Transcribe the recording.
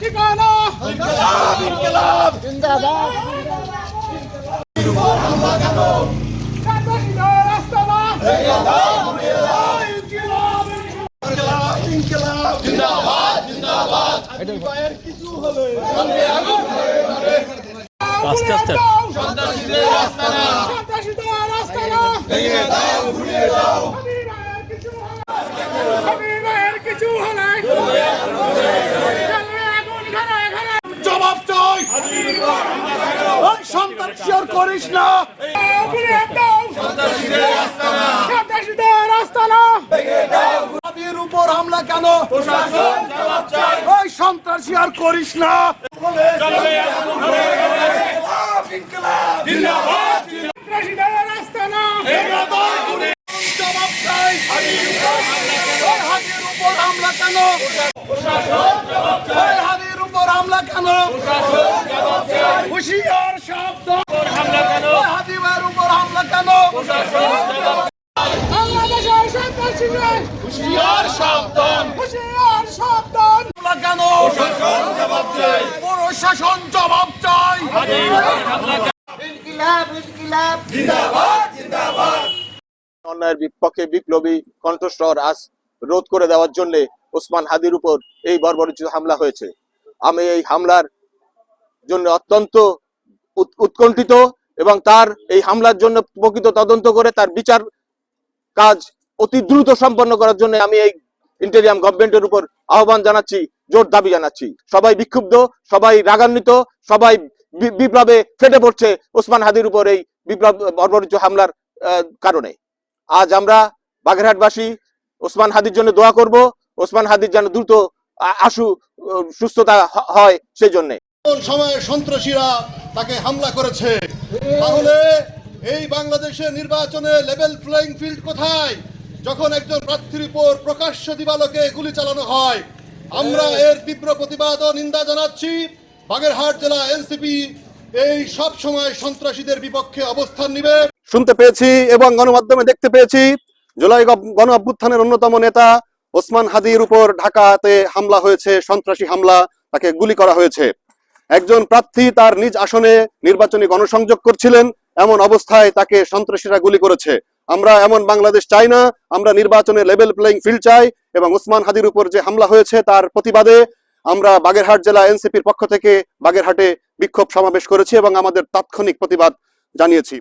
ঠিকানা। আস্তানা আস্তে আস্তে। সন্ত্রাসীদের ভেঙে দাও ঘুরিয়ে দাও। করিস না। উপর হামলা কেন? ওই সন্ত্রাসী আর করিস না। উপর হামলা কেন? ওই উপর হামলা কেন? হুশিয়ার শব্দ ওই হাদিমের উপর হামলা কেন বাংলাদেশের সন্ত্রাসীদের হুশিয়ার সাবধান। হুশিয়ার সাবধান। হামলা কেন প্রশাসন জবাব চাই। অন্যায়ের বিপক্ষে বিপ্লবী কণ্ঠস্বর আজ রোধ করে দেওয়ার জন্য ওসমান হাদির উপর এই বর্বরোচিত হামলা হয়েছে। আমি এই হামলার জন্য অত্যন্ত উৎ- উৎকণ্ঠিত এবং তার এই হামলার জন্য প্রকৃত তদন্ত করে তার বিচার কাজ অতি দ্রুত সম্পন্ন করার জন্য আমি এই ইন্টেরিয়াম গভর্নমেন্টের উপর আহ্বান জানাচ্ছি, জোর দাবি জানাচ্ছি। সবাই বিক্ষুব্ধ, সবাই রাগান্বিত, সবাই বিপ্লবে ফেটে পড়ছে ওসমান হাদির উপর এই বিপ্লব বর্বরিত হামলার কারণে। আজ আমরা বাগেরহাটবাসী ওসমান হাদির জন্য দোয়া করব, ওসমান হাদির যেন দ্রুত আশু সুস্থতা হয় সেই জন্যে সময়ে সন্ত্রাসীরা তাকে হামলা করেছে। তাহলে এই বাংলাদেশের নির্বাচনে লেভেল প্লেইং ফিল্ড কোথায়? যখন একজন প্রার্থীর উপর প্রকাশ্য দিবালোকে গুলি চালানো হয় আমরা এর তীব্র প্রতিবাদ ও নিন্দা জানাচ্ছি। বাগেরহাট জেলা এনসিপি এই সব সময় সন্ত্রাসীদের বিপক্ষে অবস্থান নিবে। শুনতে পেয়েছি এবং গণমাধ্যমে দেখতে পেয়েছি জুলাই গণ- গণ অভ্যুত্থানের অন্যতম নেতা ওসমান হাদির উপর ঢাকাতে হামলা হয়েছে সন্ত্রাসী হামলা তাকে গুলি করা হয়েছে। একজন প্রার্থী তার নিজ আসনে নির্বাচনী গণসংযোগ করছিলেন এমন অবস্থায় তাকে সন্ত্রাসীরা গুলি করেছে। আমরা এমন বাংলাদেশ চাই না, আমরা নির্বাচনে লেভেল প্লেইং ফিল্ড চাই এবং ওসমান হাদির উপর যে হামলা হয়েছে তার প্রতিবাদে আমরা বাগেরহাট জেলা এনসিপির পক্ষ থেকে বাগেরহাটে বিক্ষোভ সমাবেশ করেছি এবং আমাদের তাৎক্ষণিক প্রতিবাদ জানিয়েছি।